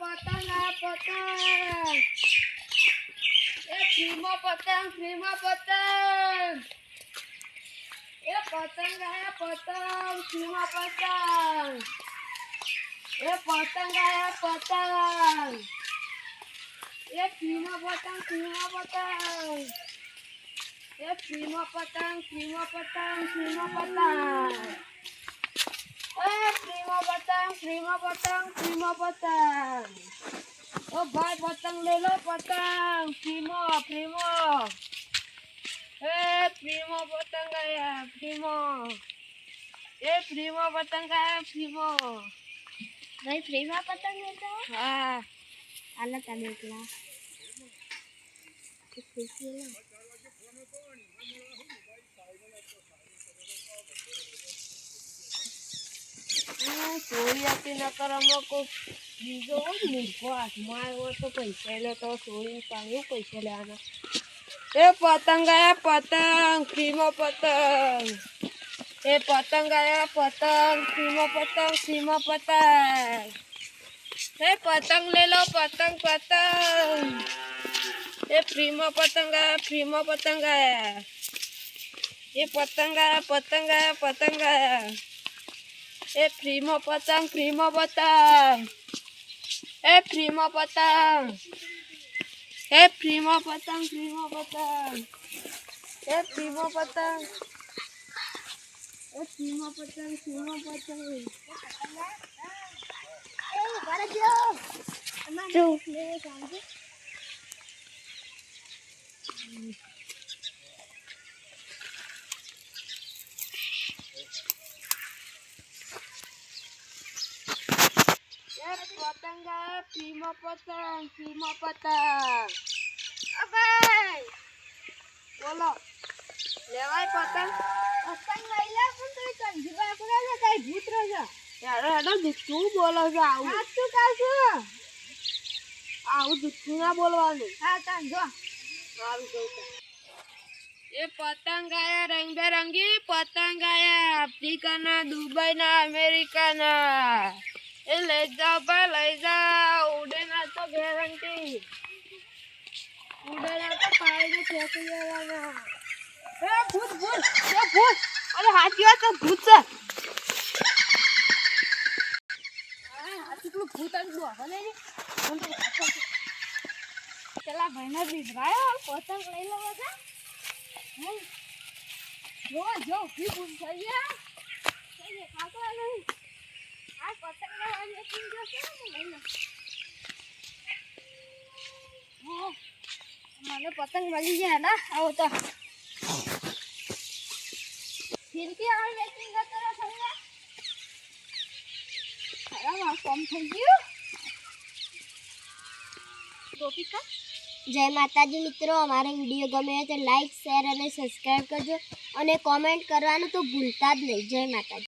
પતંગ આ પતંગ. એ ફ્રીમાં પતંગ ફ્રીમાં પતંગ. એ પતંગ આયા પતંગ, ફ્રીમાં પતંગ. એ પતંગ આયા પતંગ. એ ફ્રીમાં પતંગ ફ્રીમાં પતંગ. એ ફ્રીમાં પતંગ ફ્રીમાં પતંગ ફ્રીમાં પતંગ. ફ્રીમાં પતંગ ફ્રીમાં પતંગ. ઓ ભાઈ પતંગ લઈ લો પતંગ. ફ્રીમાં ફ્રીમાં એ ફ્રીમાં પતંગ આયા ફ્રીમાં એ ફ્રીમાં પતંગ આયા ફ્રીમાં ભાઈ ફ્રીમાં પતંગ લેતો હા. આલે તમે એકલા. ખુશી લો આ સોળી આપી ન કરવામાં કોઈ બીજો મૂકો હાથમાં આવ્યો તો પૈસા લે, તો સોળી પાણી પૈસા લેવાના. એ પતંગ આયા પતંગ ફ્રીમાં પતંગ. એ પતંગ આયા પતંગ ફ્રીમાં પતંગ ફ્રીમાં પતંગ. એ પતંગ લઈ લો, પતંગ પતંગ. એ ફ્રીમાં પતંગ આયા ફ્રીમાં પતંગ આયા. એ પતંગ આયા પતંગ આયા પતંગ આયા. એ ફ્રીમાં પતંગ ફ્રીમાં પતંગ. એ ફ્રીમાં પતંગ. એ ફ્રીમાં પતંગ ફ્રીમાં પતંગ. એ ફ્રીમાં પતંગ. એ ફ્રીમાં પતંગ ફ્રીમાં પતંગ. જો. લે સાંજે એ પતંગ ફ્રીમાં પતંગ ફ્રીમાં પતંગ. ભાઈ બોલો. લેવાય પતંગ? પતંગ લઈ લે પણ તું કંજવા કરે છે કઈ ભૂત રહે યાર હેડો દુઃખું બોલો છો આવું. આ શું કહું છું? આવું દુઃખું ના બોલવાનું. હા તાન જો. સારું કહું. એ પતંગ આયા રંગબેરંગી પતંગ આયા. આફ્રિકાના દુબઈના અમેરિકાના. લઈ જાઓ ભાઈ લઈ જાઓ ઉડે ના તો ગેરંટી. ઉડે ના તો પાડીને ફેંકી દેવાના એ ભૂત ભૂત એ ભૂત. અરે હાથી વાત છે, ભૂત છે. પેલું ભૂત આવી ગયું ભાઈ ને. પેલા બીભરાયો પતંગ લઈ છે જો. જો ભી નહીં. મને પતંગ મળી ગયા ના આવો તો જય માતાજી મિત્રો, અમારો વીડિયો ગમે તો લાઈક શેર અને સબસ્ક્રાઈબ કરજો. અને કોમેન્ટ કરવાનું તો ભૂલતા જ નહીં. જય માતાજી.